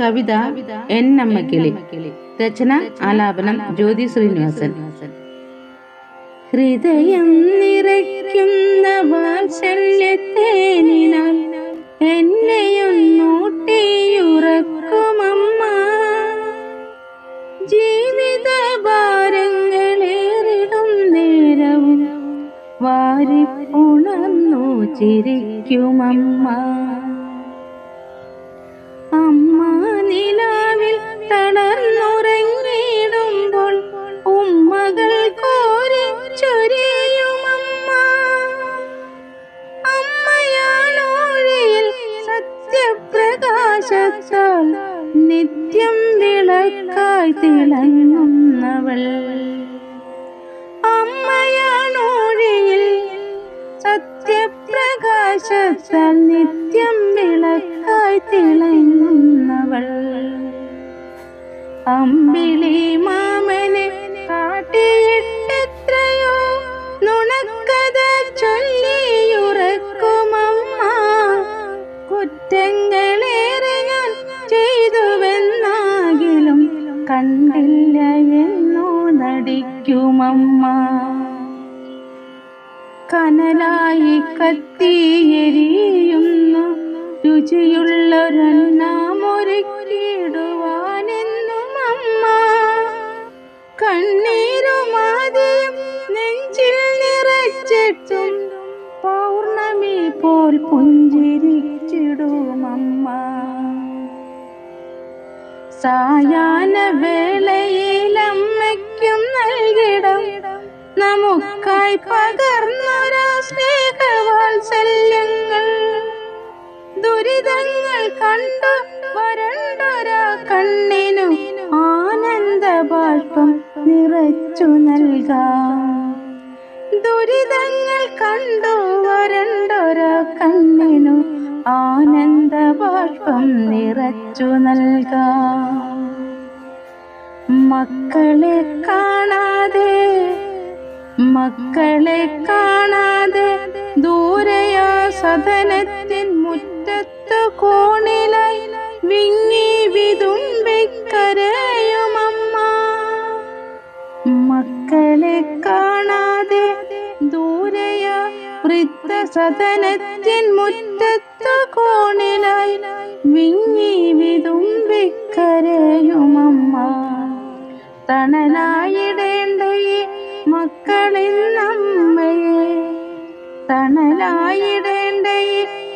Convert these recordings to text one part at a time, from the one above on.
കവിത N നമ്മക്കിളി രചന ആലാപനം ജ്യോതി ശ്രീനിവാസൻ. ഹൃദയം നിറയ്ക്കുന്ന വാത്സല്യത്തേനിനാൽ എന്നെയൊന്നൂട്ടിയുറക്കുമമ്മ ജീവിത ഭാരങ്ങളേറിടും നേരവും വാരിപ്പുണർന്നു ചിരിക്കുമമ്മ. നിത്യം വിളക്കായി തിളങ്ങുന്നവൾ. അമ്മയാണോഴിയിൽ സത്യപ്രകാശത്താൽ നിത്യം വിളക്കായി തിളങ്ങുന്നവൾ. അമ്പിളി മാമനെ കാട്ടിയിട്ടെത്രയോ നുണക്കഥ ചൊല്ലിയുറക്കുമമ്മ. കുറ്റങ്ങളേറെ കണ്ടില്ല എന്നോ നടിക്കുമമ്മ. കനലായി കത്തിയെരിയുന്നു രുചിയുള്ളൊരെണ്ണാമൊരുക്കിടുവാനെന്നും അമ്മ കണ്ണീരുമാതിയും നെഞ്ചിൽ നിറച്ചിട്ടും സായാഹ്ന വേളയിലമ്മയ്ക്കും നൽകിടം. നമുക്കായി പകർന്നൊരാ സ്നേഹവാത്സല്യങ്ങൾ. ദുരിതങ്ങൾ കണ്ടു വരണ്ടൊരാ കണ്ണിനു ആനന്ദ ബാഷ്പം നിറച്ചു നൽകാം. ദുരിതങ്ങൾ കണ്ടു കണ്ണിനു ആനന്ദ ബാഷ്പം നിറച്ചു നൽകാം. മക്കളെ കാണാതെ മക്കളെ കാണാതെ ദൂരയാ സദനത്തിൻ മുറ്റത്ത് കോണിലായി വിങ്ങി വിതുമ്പിക്കരയുമമ്മ ദൂരയാ വൃദ്ധസദനത്തിൻ മുറ്റത്തു കോണിലായി വിങ്ങി വിതുമ്പിക്കരയുമമ്മ. തണലായിടേണ്ട മക്കളിൽ നമ്മയെ. തണലായിടേണ്ട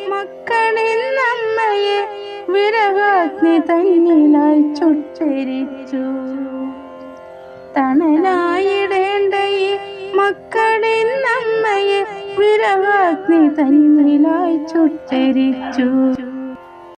മക്കളിൽ നമ്മയെ. വിരഹാഗ്നി തന്നിലായി ചുട്ടരിച്ചു. തണലായിടേണ്ട മക്കളിൽ വിരഹാഗ്നി തന്നിലായി ചുട്ടരിച്ചു.